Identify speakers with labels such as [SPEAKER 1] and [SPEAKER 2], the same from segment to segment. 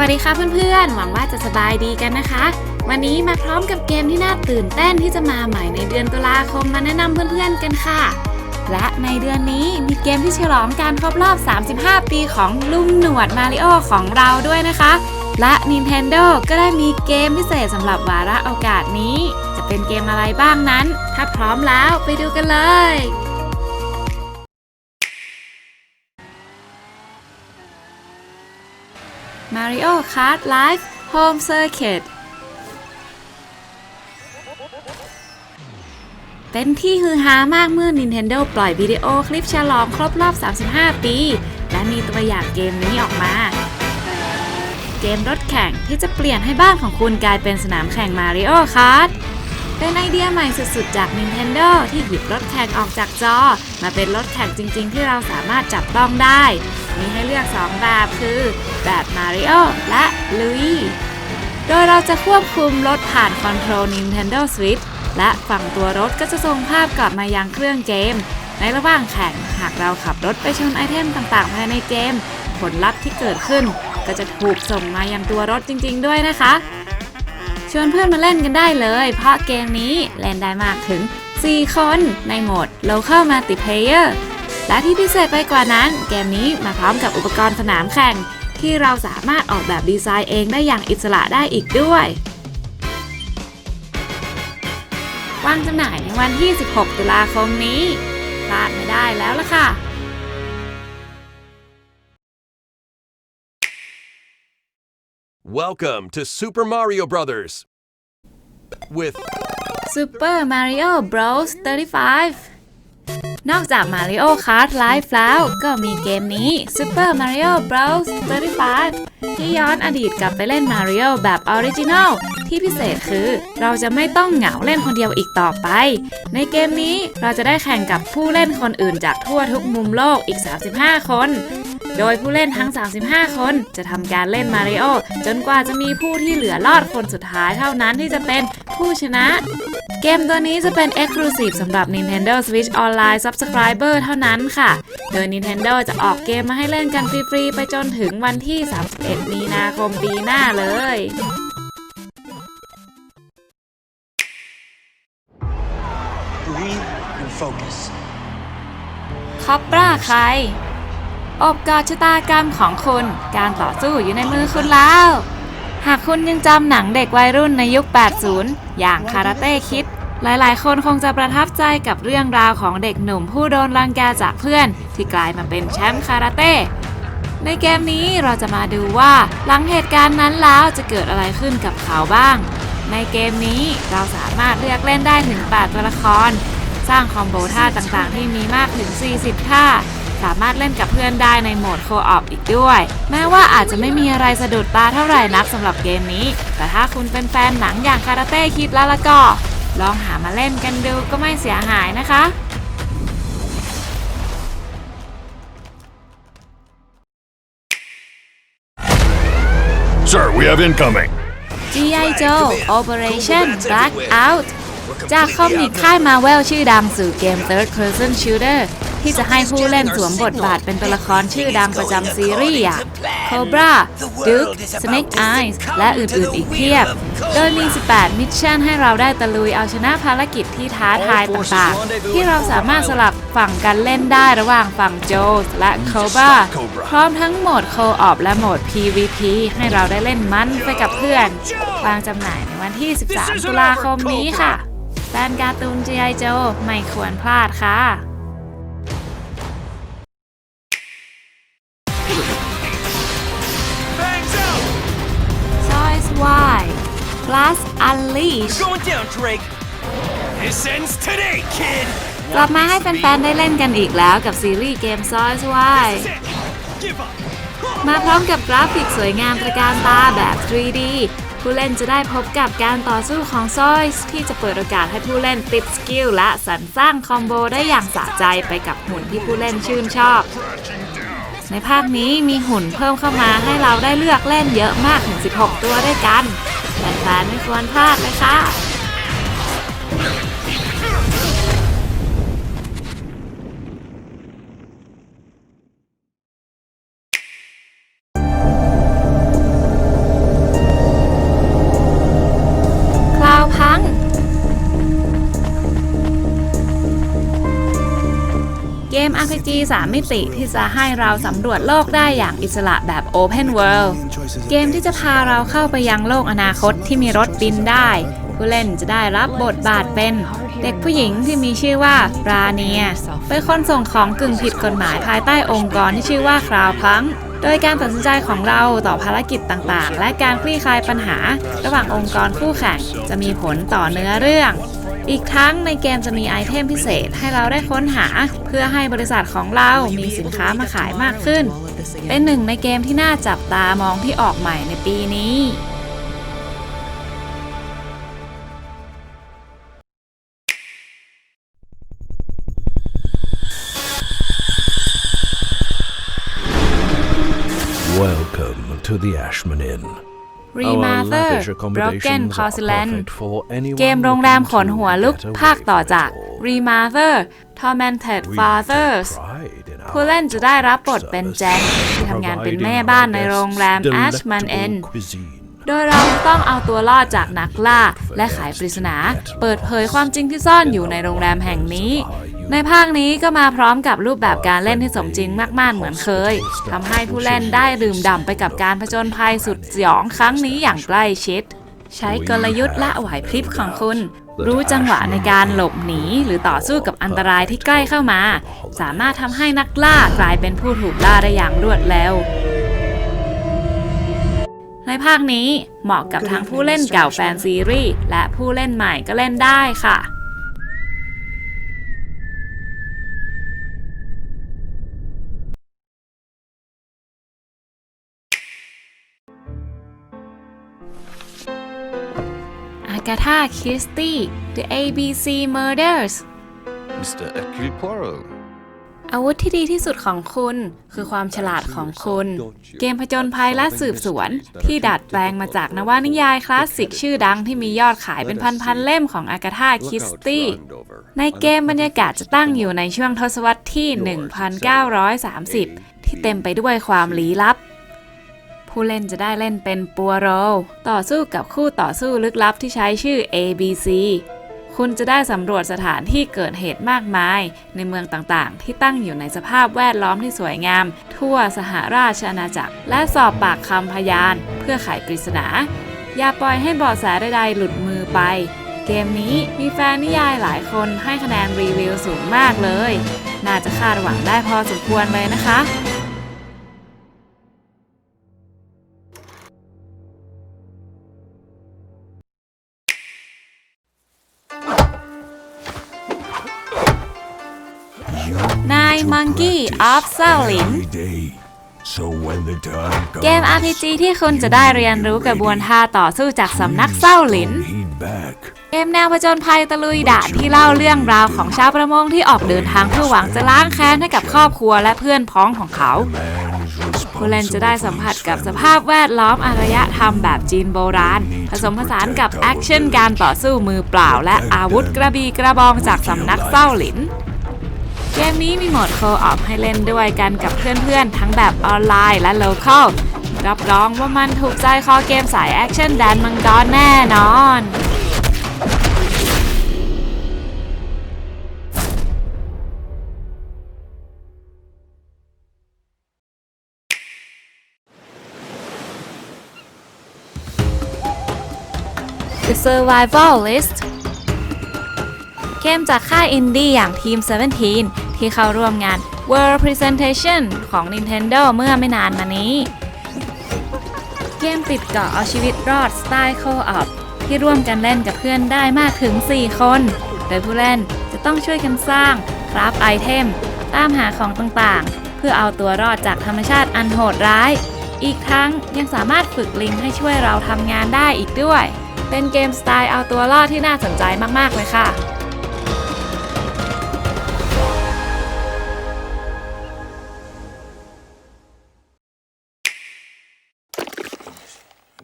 [SPEAKER 1] วัสดีค่ะเพื่อนๆ หวังว่าจะสบายดีกันนะคะ วันนี้มาพร้อมกับเกมที่น่าตื่นเต้นที่จะมาใหม่ในเดือนตุลาคมมาแนะนำเพื่อนๆกันค่ะ และในเดือนนี้มีเกมที่ฉลองการครบรอบ 35 ปีของลุงหนวดมาริโอของเราด้วยนะคะ และ Nintendo ก็ได้มีเกมพิเศษสำหรับวาระโอกาสนี้ จะเป็นเกมอะไรบ้างนั้น ถ้าพร้อมแล้วไปดูกันเลย Mario Kart Live Home Circuit เป็นที่ฮือฮามากเมื่อ Nintendo ปล่อยวิดีโอคลิปฉลองครบรอบ 35 ปี และมีตัวอย่างเกมนี้ออกมา เกมรถแข่งที่จะเปลี่ยนให้บ้านของคุณกลายเป็นสนามแข่ง Mario Kart เป็นไอเดียใหม่สุดๆ จาก Nintendo ที่หยิบรถแข่งออกจากจอ มาเป็นรถแข่งจริงๆ ที่เราสามารถจับต้องได้ มีให้เลือก 2 แบบคือแบบ Mario และ Louis โดยเราจะควบคุมรถผ่านคอนโทรล Nintendo Switch และฝั่งตัวรถก็จะส่งภาพกลับมายังเครื่องเกม ในระหว่างแข่งหากเราขับรถไปชนไอเทมต่างๆ ภายในเกม ผลลัพธ์ที่เกิดขึ้น ก็จะถูกส่งมายังตัวรถจริง ๆ ด้วยนะคะชวนเพื่อนมาเล่นกันได้เลย เพราะเกมนี้เล่นได้มากถึง 4 คนในโหมด Local Multiplayer และที่พิเศษไปกว่านั้น เกมนี้มาพร้อมกับอุปกรณ์สนามแข่ง ที่เราสามารถออกแบบดีไซน์เองได้อย่างอิสระได้อีกด้วยวางจำหน่ายในวันที่ 16 ตุลาคมนี้พลาดไม่ได้แล้วล่ะค่ะ
[SPEAKER 2] Welcome to Super Mario Brothers with
[SPEAKER 1] Super Mario Bros 35 นอกจาก Mario Kart Live แล้วก็มีเกมนี้ Super Mario Bros 35 ที่ย้อนอดีตกลับไปเล่น Mario แบบออริจินัลที่พิเศษคือ เราจะไม่ต้องเหงาเล่นคนเดียวอีกต่อไป ในเกมนี้เราจะได้แข่งกับผู้เล่นคนอื่นจากทั่วทุกมุมโลกอีก 35 คน โดยผู้เล่นทั้ง 35 คนจะทำการเล่นมาริโอจนกว่าจะมีผู้ที่เหลือรอดคนสุดท้ายเท่านั้นที่จะเป็นผู้ชนะ เกมตัวนี้จะเป็น Exclusive สำหรับ Nintendo Switch Online Subscriber เท่านั้นค่ะ โดย Nintendo จะออกเกมมาให้เล่นกันฟรีๆ ไปจนถึงวันที่ 31 มีนาคมปีหน้าเลย
[SPEAKER 3] Breathe and focus.
[SPEAKER 1] คอปปราใคร อบกอดชะตากรรมของคุณ การต่อสู้อยู่ในมือคุณแล้ว หากคุณยังจำหนังเด็กวัยรุ่นในยุค 80 อย่างคาราเต้คิด หลายๆ คนคงจะประทับใจกับเรื่องราวของเด็กหนุ่มผู้โดนรังแกจากเพื่อน ที่กลายมาเป็นแชมป์คาราเต้ ในเกมนี้เราจะมาดูว่าหลังเหตุการณ์นั้นแล้วจะเกิดอะไรขึ้นกับเขาบ้าง ในเกมนี้เราสามารถเลือกเล่นได้ถึง8ตัวละคร สร้างคอมโบท่าต่างๆ ที่มีมากถึง 40 ท่า สามารถเล่นกับเพื่อนได้ในโหมดโคออปอีกด้วย แม้ว่าอาจจะไม่มีอะไรสะดุดตาเท่าไหร่นักสำหรับเกมนี้ แต่ถ้าคุณเป็นแฟนหนังอย่างคาราเต้คิดแล้วละก็ ลองหามาเล่นกันดูก็ไม่เสียหายนะคะ
[SPEAKER 4] Sir, we have incoming.
[SPEAKER 1] G.I. Joe Operation Blackout จากคอมิกค่ายมาเวลชื่อดังสู่เกม Third Person Shooter ที่จะให้ผู้เล่นสวมบทบาทเป็นตัวละครชื่อดังประจำซีรีส์อย่าง Cobra Duke Snake Eyes และอื่นๆอีกเพียบ โดยมี 18 มิชชั่นให้เราได้ตะลุยเอาชนะภารกิจที่ท้าทายต่างๆ ที่เราสามารถสลับฝั่งกันเล่นได้ระหว่างฝั่งโจและ Cobra พร้อมทั้งโหมด Co-op และโหมด PVP ให้เราได้เล่นมันไปกับเพื่อน วางจำหน่ายในวันที่ 13 ตุลาคมนี้ค่ะแฟนการ์ตูน G.I. Joe ไม่ควรพลาดค่ะ Plus Unleash
[SPEAKER 3] Going down, Drake. This ends today, kid.
[SPEAKER 1] กลับมาให้แฟนๆ ได้เล่นกันอีกแล้วกับซีรีส์เกม Choice Y
[SPEAKER 3] This is it. Give up.
[SPEAKER 1] มาพร้อมกับกราฟิกสวยงามตระการตาแบบ 3D ผู้เล่นจะได้พบกับการต่อสู้ของซอยส์ที่จะเปิดโอกาสให้ผู้เล่นติดสกิลและสรรสร้างคอมโบได้อย่างสะใจไปกับหุ่นที่ผู้เล่นชื่นชอบ ในภาคนี้มีหุ่นเพิ่มเข้ามาให้เราได้เลือกเล่นเยอะมากถึง 16 ตัวด้วยกัน แฟนๆไม่ควรพลาดเลยค่ะ RPG 3 มิติที่จะให้เราสำรวจโลกได้อย่างอิสระแบบ Open World เกมที่จะพาเราเข้าไปยังโลกอนาคตที่มีรถบินได้ ผู้เล่นจะได้รับบทบาทเป็นเด็กผู้หญิงที่มีชื่อว่าราเนียเป็นคนส่งของกึ่งผิดกฎหมายภายใต้องค์กรที่ชื่อว่าคราวพังโดยการตัดสินใจของเราต่อภารกิจต่างๆ และการคลี่คลายปัญหา ระหว่างองค์กรคู่แข่งจะมีผลต่อเนื้อเรื่อง อีกทั้งในเกมจะมีไอเทมพิเศษให้เราได้ค้นหา เพื่อให้บริษัทของเรามีสินค้ามาขายมากขึ้น เป็นหนึ่งในเกมที่น่าจับตามองที่ออกใหม่ในปีนี้
[SPEAKER 5] Welcome to the Ashman Inn.
[SPEAKER 1] Remaster
[SPEAKER 5] Our lavish
[SPEAKER 1] Broken
[SPEAKER 5] accommodations are
[SPEAKER 1] Porcelain
[SPEAKER 5] perfect for anyone
[SPEAKER 1] เกมโรงแรม
[SPEAKER 5] looking
[SPEAKER 1] ขนหัวลุก
[SPEAKER 5] to get away
[SPEAKER 1] ภาคต่อจาก
[SPEAKER 5] from it all.
[SPEAKER 1] Remaster Tormented
[SPEAKER 5] We
[SPEAKER 1] Fathers
[SPEAKER 5] take pride in our
[SPEAKER 1] ผู้เล่นจะได้รับบทเป็นแจนที่ทำงานเป็นแม่บ้านในโรงแรม Ashman Inn
[SPEAKER 5] delectable cuisine.
[SPEAKER 1] โดยเราต้องเอาตัวรอดจากนักล่า และไขปริศนา เปิดเผยความจริงที่ซ่อนอยู่ในโรงแรมแห่งนี้ ในภาคนี้ก็มาพร้อมกับรูปแบบการเล่นที่สมจริงมากๆเหมือนเคยทำให้ผู้เล่นได้ดื่มด่ำไปกับการผจญภัยสุดสยองครั้งนี้อย่างใกล้ชิด ใช้กลยุทธ์และไหวพริบของคุณ รู้จังหวะในการหลบหนีหรือต่อสู้กับอันตรายที่ใกล้เข้ามา สามารถทำให้นักล่ากลายเป็นผู้ถูกล่าได้อย่างรวดเร็วในภาคนี้เหมาะกับทั้งผู้เล่นเก่าแฟนซีรีส์และผู้เล่นใหม่ก็เล่นได้ค่ะ อากาธาคริสตี้ The ABC Murders
[SPEAKER 4] Mr. Hercule Poirot.
[SPEAKER 1] อาวุธที่ดีที่สุดของคุณ คือความฉลาดของคุณ เกมผจญภัยและสืบสวน ที่ดัดแปลงมาจากนวนิยายคลาสสิกชื่อดังที่มียอดขายเป็นพันๆเล่มของอากาธาคริสตี้ ในเกมบรรยากาศจะตั้งอยู่ในช่วงทศวรรษที่ 1930 ที่เต็มไปด้วยความลี้ลับ ผู้เล่นจะได้เล่นเป็นปัวโร ต่อสู้กับคู่ต่อสู้ลึกลับที่ใช้ชื่อ ABC คุณจะได้สำรวจสถานที่เกิดเหตุมากมาย ในเมืองต่างๆ ที่ตั้งอยู่ในสภาพแวดล้อมที่สวยงาม ทั่วสหราชอาณาจักร และสอบปากคำพยาน เพื่อไขปริศนา อย่าปล่อยให้เบาะแสใดๆหลุดมือไป เกมนี้มีแฟนนิยายหลายคนให้คะแนนรีวิวสูงมากเลย น่าจะคาดหวังได้พอสมควรเลยนะคะ Nine Monkey of Shaolin
[SPEAKER 5] So when the time
[SPEAKER 1] เกม RPG ที่คุณจะได้เรียนรู้กระบวนท่าต่อสู้จากสำนักเศร้าหลิน
[SPEAKER 5] heed back.
[SPEAKER 1] เกมแนวผจญภัยตะลุยด่านที่เล่าเรื่องราวของชาวประมงที่ออกเดินทางเพื่อหวังจะล้างแค้นให้กับครอบครัวและเพื่อนพ้องของเขา
[SPEAKER 5] Man's
[SPEAKER 1] ผู้เล่นจะ
[SPEAKER 5] responsible
[SPEAKER 1] ได้สัมผัสกับสภาพแวดล้อมอารยธรรมแบบจีนโบราณ ผสมผสานกับแอคชั่นการต่อสู้มือเปล่า และอาวุธกระบี่กระบองจากสำนักเศร้าหลิน เกมนี้มีโหมดโคออฟให้เล่นด้วยกันกับเพื่อนๆ ทั้งแบบออนไลน์และโลเคอลรับรองว่ามันถูกใจคอเกมสายแอคชั่นแดนมังกรแน่นอน The Survivalist เกมจากค่ายอินดี้อย่างทีม 17 ที่เข้าร่วมงาน World Presentation ของ Nintendo เมื่อไม่นานมานี้ เกมติดเกาะเอาชีวิตรอดสไตล์ Co-op ที่ร่วมกันเล่นกับเพื่อนได้มากถึง 4 คน โดยผู้เล่นจะต้องช่วยกันสร้างครับไอเทม ตามหาของต่างๆ เพื่อเอาตัวรอดจากธรรมชาติอันโหดร้าย อีกทั้งยังสามารถฝึกลิงให้ช่วยเราทำงานได้อีกด้วย เป็นเกมสไตล์เอาตัวรอดที่น่าสนใจมากๆเลยค่ะ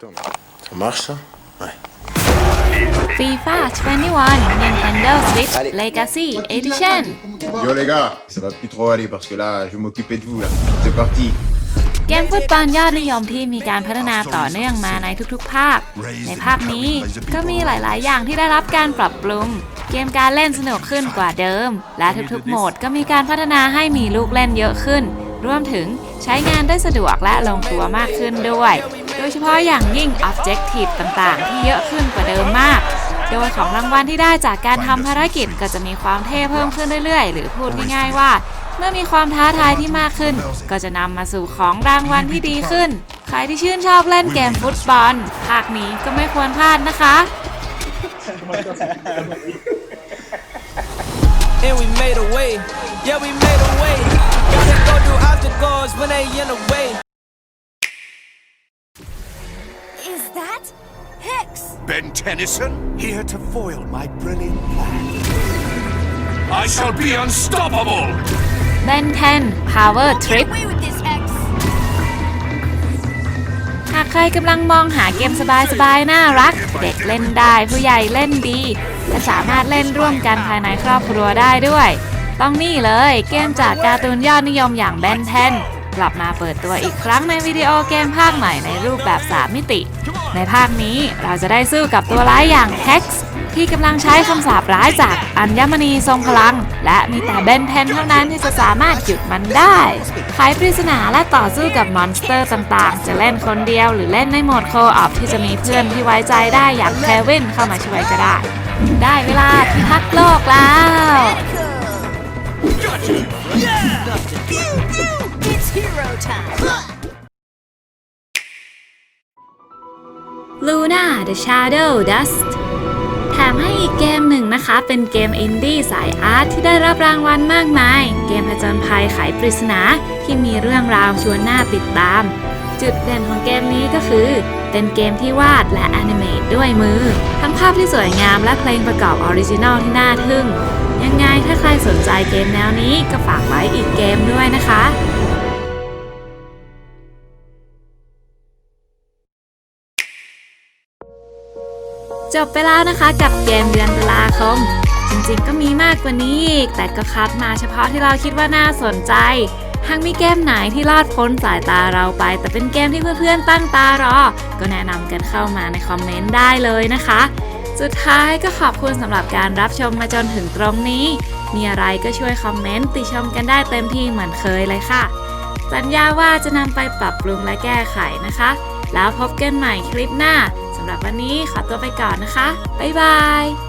[SPEAKER 6] Ça marche ça Ouais.
[SPEAKER 1] FIFA 21 Nintendo Switch Legacy Edition
[SPEAKER 6] Yo les gars, ça va plus trop aller parce que là, je vais m'occuper de vous là. C'est parti.
[SPEAKER 1] เกมฟุตบอลยอดนิยมที่มีการพัฒนาต่อเนื่องมาในทุกๆ ภาค ในภาคนี้ก็มีหลายๆ อย่างที่ได้รับการปรับปรุง เกมการเล่นสนุกขึ้นกว่าเดิม และทุกๆ โหมดก็มีการพัฒนาให้มีลูกเล่นเยอะขึ้น รวมถึงใช้งานได้สะดวกและลงตัวมากขึ้นด้วย โดยเฉพาะอย่างยิ่ง Objective ต่างๆ ที่เยอะขึ้นกว่าเดิมมาก โดยของรางวัลที่ได้จากการทำภารกิจก็จะมีความเท่เพิ่มขึ้นเรื่อยๆ หรือพูดง่ายๆว่า เมื่อมีความท้าทายที่มากขึ้น ก็จะนำมาสู่ของรางวัลที่ดีขึ้น ใครที่ชื่นชอบเล่นเกมฟุตบอลภาคนี้ก็ไม่ควรพลาดนะคะ
[SPEAKER 7] and we made a way. Yeah, we made a way. Gotta go through obstacles when they in the way.
[SPEAKER 8] That Hicks?
[SPEAKER 3] Ben Tennyson?
[SPEAKER 5] Here to foil my brilliant plan.
[SPEAKER 3] I shall be unstoppable!
[SPEAKER 1] Ben 10 Power Trip
[SPEAKER 8] Away with this X.
[SPEAKER 1] หากใครกำลังมองหาเกมสบายๆ น่ารัก เด็กเล่นได้ผู้ใหญ่เล่นดี และสามารถเล่นร่วมกันภายในครอบครัวได้ด้วย ต้องนี่เลยเกมจากการ์ตูนยอดนิยมอย่างแบนเทน กลับมาเปิดตัวอีกครั้งในวิดีโอเกมภาคใหม่ในรูปแบบ 3 มิติ ในภาคนี้เราจะได้สู้กับตัวร้ายอย่าง Hex ที่กำลังใช้คำสาปร้ายจากอัญมณีทรงพลัง และมีแต่เบนเทนเท่านั้นที่จะสามารถหยุดมันได้ไขปริศนาและต่อสู้กับมอนสเตอร์ต่างๆ จะเล่นคนเดียวหรือเล่นในโหมดโคออฟที่จะมีเพื่อนที่ไว้ใจได้อย่างเควินเข้ามาช่วยก็ได้ ได้เวลาพิทักษ์โลกแล้ว
[SPEAKER 8] It's hero time.
[SPEAKER 1] Luna The Shadow Dust แถมให้อีกเกมหนึ่งนะคะ เป็นเกมอินดี้สายอาร์ตที่ได้รับรางวัลมากมาย เกมผจญภัยไขปริศนาที่มีเรื่องราวชวนน่าติดตาม จุดเด่นของเกมนี้ก็คือ เป็นเกมที่วาดและแอนิเมตด้วยมือ ทั้งภาพที่สวยงามและเพลงประกอบออริจินอลที่น่าทึ่ง ยังไงถ้าใครสนใจเกมแนวนี้ก็ฝากไว้อีกเกมด้วยนะคะ จบไปแล้วนะคะกับเกมเดือนตุลาคม จริงๆก็มีมากกว่านี้อีก แต่ก็คัดมาเฉพาะที่เราคิดว่าน่าสนใจ หากมีเกมไหนที่ลอดพ้นสายตาเราไป แต่เป็นเกมที่เพื่อนๆตั้งตารอ ก็แนะนำกันเข้ามาในคอมเมนต์ได้เลยนะคะ สุดท้ายก็ขอบคุณสำหรับการรับชมมาจนถึงตรงนี้ มีอะไรก็ช่วยคอมเมนต์ติชมกันได้เต็มที่เหมือนเคยเลยค่ะ สัญญาว่าจะนำไปปรับปรุงและแก้ไขนะคะ แล้วพบกันใหม่คลิปหน้า สำหรับวันนี้ขอตัวไปก่อนนะคะ บ๊ายบาย